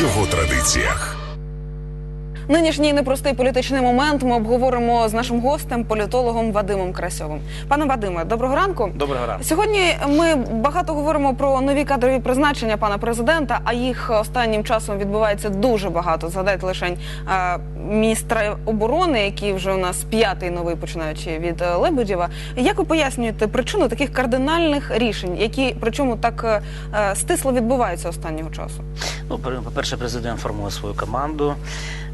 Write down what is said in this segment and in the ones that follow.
його традиціях. Нинішній непростий політичний момент ми обговоримо з нашим гостем, політологом Вадимом Красьовим. Пане Вадиме, доброго ранку. Доброго ранку. Сьогодні ми багато говоримо про нові кадрові призначення пана президента, а їх останнім часом відбувається дуже багато. Згадайте лише е, міністра оборони, який вже у нас п'ятий новий, починаючи від е, Лебедєва. Як ви пояснюєте причину таких кардинальних рішень, які причому так е, стисло відбуваються останнього часу? Ну, пер- по-перше, президент формує свою команду.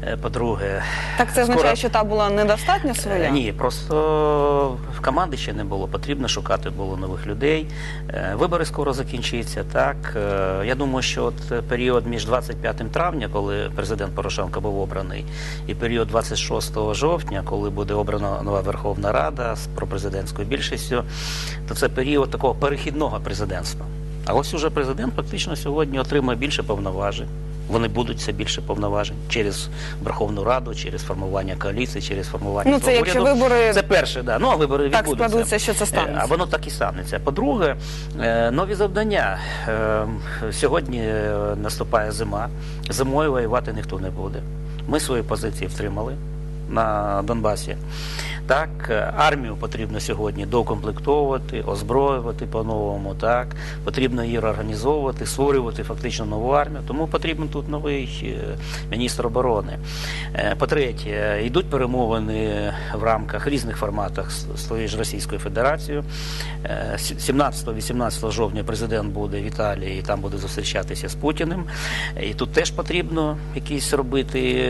Е, По-друге, Так це означає, скоро- що та була недостатньо своя? Е, Ні, просто в команди ще не було. Потрібно шукати було нових людей. Е, Вибори скоро закінчаться. Так я думаю, що от період між 25 травня, коли президент Порошенко був обраний, і період 26 жовтня, коли буде обрана нова Верховна Рада з пропрезидентською більшістю, то це період такого перехідного президентства. А ось уже президент фактично сьогодні отримує більше повноважень. Вони будуть все більше повноважень через Верховну Раду, через формування коаліції, через формування Ну, це якщо уряду. вибори Це перше, да. Ну а вибори так відбудуться. складуться, що це Е, станеться. А воно так і станеться. По-друге, е, нові завдання. Е, Сьогодні наступає зима. Зимою воювати ніхто не буде. Ми свої позиції втримали на Донбасі. Так, е, армію потрібно сьогодні докомплектовувати, озброювати по-новому. Так, потрібно її організовувати, створювати фактично нову армію. Тому потрібен тут новий е, міністр оборони. Е, По-третє, йдуть перемовини в рамках різних форматах з тією ж Російською Федерацією. Е, 17-18 жовтня президент буде в Італії і там буде зустрічатися з Путіним. І тут теж потрібно якісь робити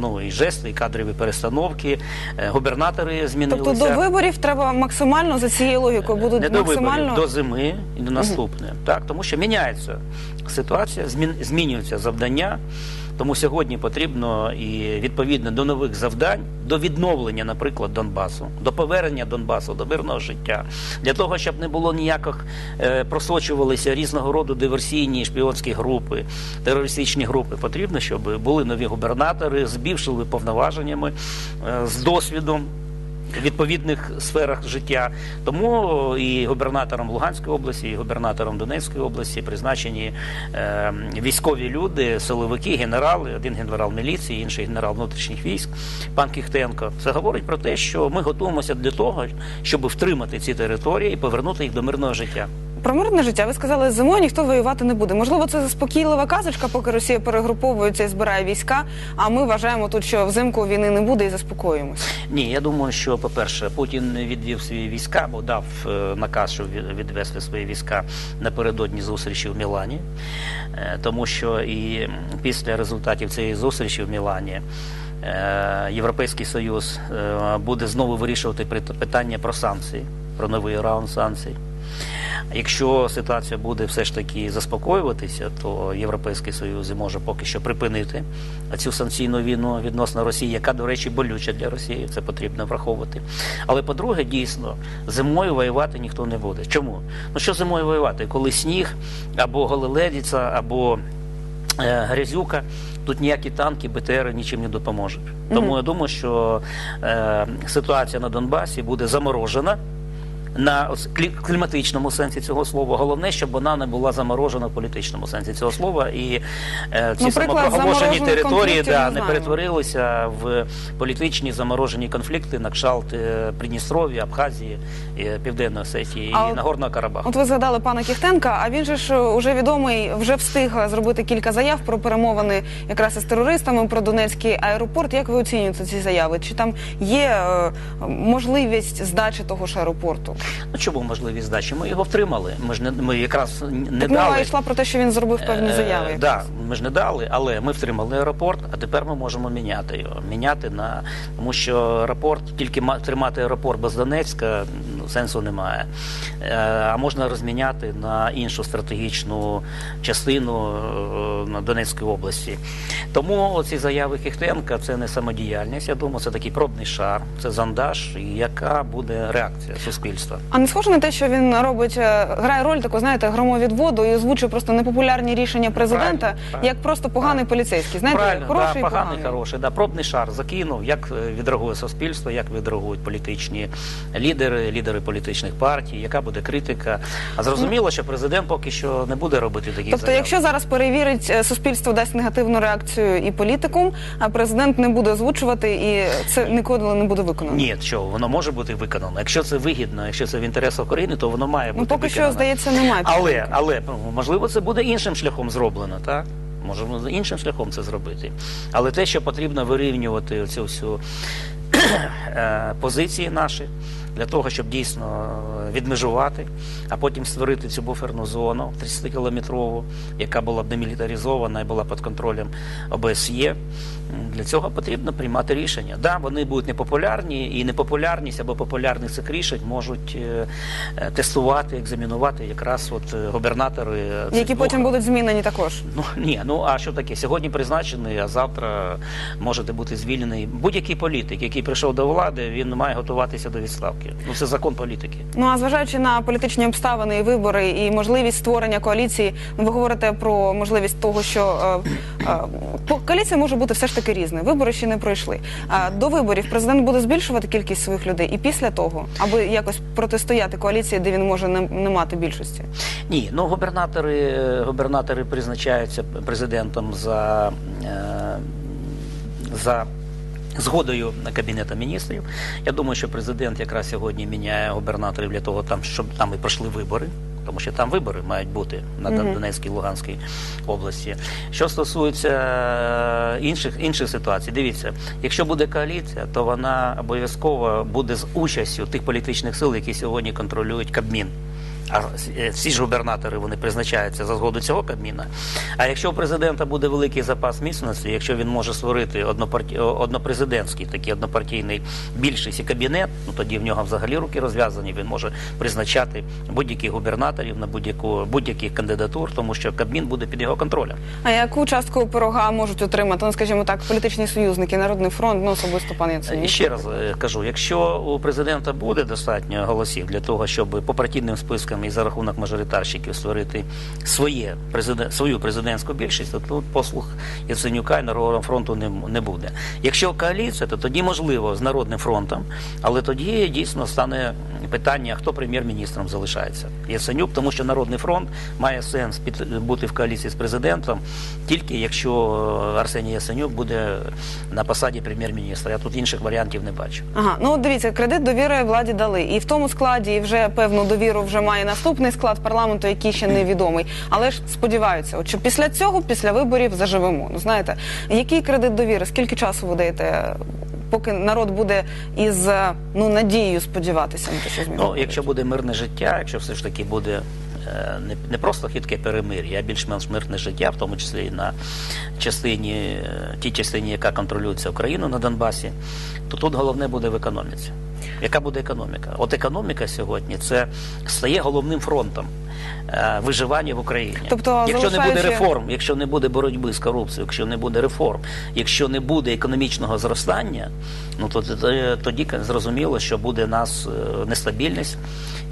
ну, і жести, і кадрові перестановки. Е, Губернатори змінилися. Тобто до виборів треба максимально за цією логікою будуть не до максимально виборів, до зими і до наступне. Так, тому що міняється ситуація, змін, змінюються завдання. Тому сьогодні потрібно і відповідно до нових завдань, до відновлення, наприклад, Донбасу, до повернення Донбасу до мирного життя, для того, щоб не було ніяких е, просочувалися різного роду диверсійні шпіонські групи, терористичні групи. Потрібно, щоб були нові губернатори з більшими повноваженнями, е, з досвідом відповідних сферах життя. Тому і губернатором Луганської області, і губернатором Донецької області призначені е, військові люди, силовики, генерали, один генерал міліції, інший генерал внутрішніх військ, пан Кіхтенко. Це говорить про те, що ми готуємося для того, щоб втримати ці території і повернути їх до мирного життя. Про мирне життя. Ви сказали, зимою ніхто воювати не буде. Можливо, це заспокійлива казочка, поки Росія перегруповується і збирає війська. А ми вважаємо тут, що взимку війни не буде і заспокоїмося. Ні, я думаю, що по-перше, Путін відвів свої війська, бо дав е, наказ, щоб від- відвести свої війська напередодні зустрічі в Мілані, Е, тому що і після результатів цієї зустрічі в Мілані. е, Європейський Союз буде знову вирішувати питання про санкції, про новий раунд санкцій. Якщо ситуація буде все ж таки заспокоюватися, то Європейський Союз може поки що припинити цю санкційну війну відносно Росії, яка, до речі, болюча для Росії, це потрібно враховувати. Але по-друге, дійсно, зимою воювати ніхто не буде. Чому? Ну що зимою воювати? Коли сніг або гололедиця, або е, грязюка, тут ніякі танки, БТР нічим не допоможуть. Тому я думаю, що е, ситуація на Донбасі буде заморожена. На кліматичному сенсі цього слова головне, щоб вона не була заморожена в політичному сенсі цього слова, і е, ці Ну, самопроголошені території да, ми не перетворилися в політичні заморожені конфлікти на кшалт е, Придністров'я, Абхазії, е, Південної Осетії А і от- Нагорного Карабаху. От ви згадали пана Кіхтенка, а він же ж уже відомий, вже встиг зробити кілька заяв про перемовини якраз із терористами про Донецький аеропорт. Як ви оцінюєте ці заяви? Чи там є е, можливість здачі того ж аеропорту? Ну чому можливість здачі? Ми його втримали. Ми ж не ми якраз не Так мова дали. йшла про те, що він зробив певні заяви. Так, да, ми ж не дали, але ми втримали аеропорт, а тепер ми можемо міняти його. Міняти на тому, що аеропорт, тільки ма- тримати аеропорт без Донецька ну, сенсу немає. Е, А можна розміняти на іншу стратегічну частину е, на Донецької області. Тому ці заяви Кихтенка це не самодіяльність. Я думаю, це такий пробний шар, це зондаж, і яка буде реакція суспільства. А не схоже на те, що він робить, е, грає роль таку, знаєте, громовідводу і озвучує просто непопулярні рішення президента, Правильно, правильно. як просто поганий поліцейський. Знаєте, Правильно, хороший да, і поганий, поганий. хороший. Да, пробний шар закинув, як відреагує суспільство, як відреагують політичні лідери, лідери лідери політичних партій, яка буде критика. А зрозуміло, що президент поки що не буде робити таких Тобто, заяв. якщо зараз перевірить е, суспільство, дасть негативну реакцію і політикум, а президент не буде озвучувати, і це ніколи не буде виконано. Ні, що воно може бути виконано. Якщо це вигідно, якщо це в інтересах України, то воно має Ну бути поки що здається, немає. Але, але ну, можливо, це буде іншим шляхом зроблено, так? Можемо іншим шляхом це зробити. Але те, що потрібно вирівнювати цю всю позиції наші для того, щоб дійсно відмежувати, а потім створити цю буферну зону 30-кілометрову, яка була б демілітаризована і була під контролем ОБСЄ. Для цього потрібно приймати рішення. Да, вони будуть непопулярні, і непопулярність або популярність цих рішень можуть е, е, тестувати, екзамінувати якраз от е, губернатори, е, цих Які двох потім будуть змінені також. Ну ні, ну а що таке? Сьогодні призначений, а завтра можете бути звільнений. Будь-який політик, який прийшов до влади, він має готуватися до відставки. Ну це закон політики. Ну а зважаючи на політичні обставини і вибори, і можливість створення коаліції, ви говорите про можливість того, що е, е, коаліція може бути все ж таки різною. Вибори ще не пройшли. А до виборів президент буде збільшувати кількість своїх людей, і після того, аби якось протистояти коаліції, де він може не, не мати більшості. Ні, ну губернатори, е, губернатори призначаються президентом за, е, за згодою Кабінету міністрів. Я думаю, що президент якраз сьогодні міняє губернаторів для того, там, щоб там і пройшли вибори. Тому що там вибори мають бути на Мгм. Донецькій Луганській області. Що стосується е, інших інших ситуацій, дивіться, якщо буде коаліція, то вона обов'язково буде з участю тих політичних сил, які сьогодні контролюють Кабмін. А е, всі ж губернатори вони призначаються за згоду цього Кабміна. А якщо у президента буде великий запас міцності, якщо він може створити однопарті... однопрезидентський, такий однопартійний більшість і кабінет, ну тоді в нього взагалі руки розв'язані. Він може призначати будь-яких губернаторів на будь-яку будь-яких кандидатур, тому що Кабмін буде під його контролем. А яку частку пирога можуть отримати, ну скажімо так, політичні союзники, народний фронт, ну особисто пан Яценюк? ще раз е, кажу: якщо у президента буде достатньо голосів для того, щоб по партійним спискам і за рахунок мажоритарщиків створити своє президент, свою президентську більшість, то тут послуг Яценюка і Народного фронту не, не буде. Якщо коаліція, то тоді можливо з народним фронтом, але тоді дійсно стане питання, хто прем'єр-міністром залишається. Яценюк, тому що Народний фронт має сенс під, бути в коаліції з президентом, тільки якщо Арсеній Яценюк буде на посаді прем'єр-міністра. Я тут інших варіантів не бачу. Ага, ну дивіться, кредит довіри владі дали, і в тому складі і вже певну довіру вже має наступний склад парламенту, який ще невідомий. Але ж сподіваються, от що після цього, після виборів, заживемо. Ну знаєте, який кредит довіри? Скільки часу ви даєте, поки народ буде із е, ну надією сподіватися на те, що зміни? Ну, якщо буде мирне життя, якщо все ж таки буде е, не, не просто хитке перемир'я, а більш-менш мирне життя, в тому числі і на частині, е, тій частині, яка контролюється Україною на Донбасі, то тут головне буде в економіці. Яка буде економіка? От економіка сьогодні це стає головним фронтом виживання в Україні. Тобто, якщо не буде реформ, якщо не буде боротьби з корупцією, якщо не буде реформ, якщо не буде економічного зростання, ну то тоді зрозуміло, що буде нас е, нестабільність,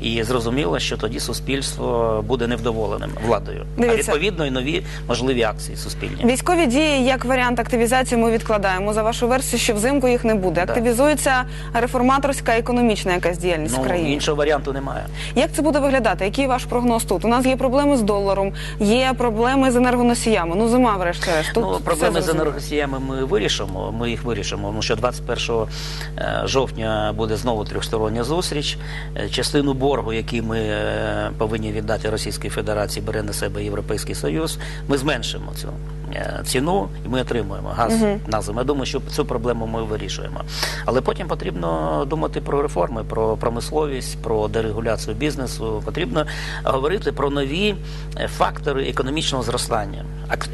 і зрозуміло, що тоді суспільство буде невдоволеним владою. А відповідно і нові можливі акції суспільні. Військові дії як варіант активізації ми відкладаємо за вашу версію, що взимку їх не буде. Да. Активізується реформаторська економічна якась діяльність в Ну країні. іншого варіанту немає. Як це буде виглядати? Який ваш прогноз тут? У нас є проблеми з доларом, є проблеми з енергоносіями. Ну зима, врешті-решт. Тут ну, проблеми з енергоносіями ми вирішимо. Ми їх вирішимо. Тому що 21 е, жовтня буде знову трьохстороння зустріч. Е, Частину боргу, який ми е, повинні віддати Російській Федерації, бере на себе Європейський Союз. Ми зменшимо цю е, ціну і ми отримуємо газ на зиму. Я думаю, що цю проблему ми вирішуємо. Але потім потрібно думати про реформи, про промисловість, про дерегуляцію бізнесу. Потрібно говорити про нові е, фактори економічного зростання.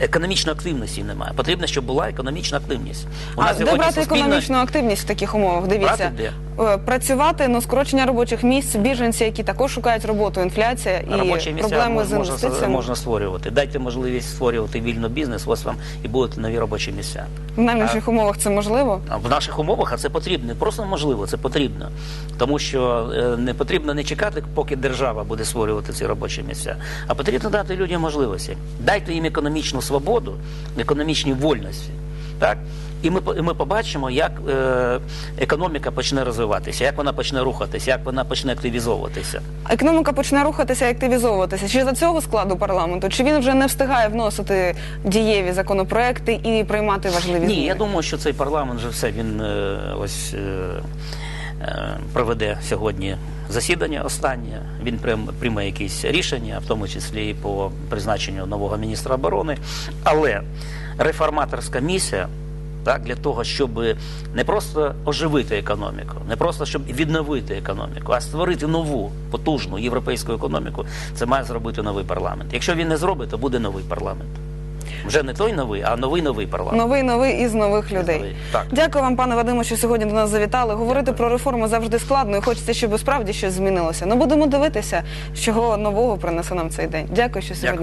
Економічної активності немає. Потрібно, щоб була економічна активність. У А нас де брати суспільна- економічну активність в таких умовах? Дивіться, Брати де? Е, працювати, ну скорочення робочих місць, біженці, які також шукають роботу, інфляція і Робочі місця проблеми з інвестиціями. можна створювати. Дайте можливість створювати вільно бізнес, ось і будуть нові робочі місця. В нинішніх умовах це можливо. В наших умовах а це потрібно, не просто можливо, це потрібно. Тому що е, не потрібно не чекати, поки держава буде створювати ці робочі місця, а потрібно дати людям можливості. Дайте їм економічну свободу, економічні вольності. Так? І ми, і ми побачимо, як е, економіка почне розвиватися, як вона почне рухатися, як вона почне активізовуватися. Економіка почне рухатися і активізовуватися. Чи за цього складу парламенту? Чи він вже не встигає вносити дієві законопроекти і приймати важливі Ні, зміни? я думаю, що цей парламент вже все він е, ось е, проведе сьогодні засідання останнє. Він прийм, прийме якісь рішення, в тому числі і по призначенню нового міністра оборони. Але реформаторська місія. Так, для того, щоб не просто оживити економіку, не просто щоб відновити економіку, а створити нову потужну європейську економіку, це має зробити новий парламент. Якщо він не зробить, то буде новий парламент. Вже не той новий, а новий новий парламент. Новий новий із нових людей. новий, так. Дякую вам, пане Вадиму, що сьогодні до нас завітали. Говорити про реформу завжди складно, і хочеться, щоб справді щось змінилося. Ну будемо дивитися, чого нового принесе нам цей день. Дякую, що сьогодні. Дякую.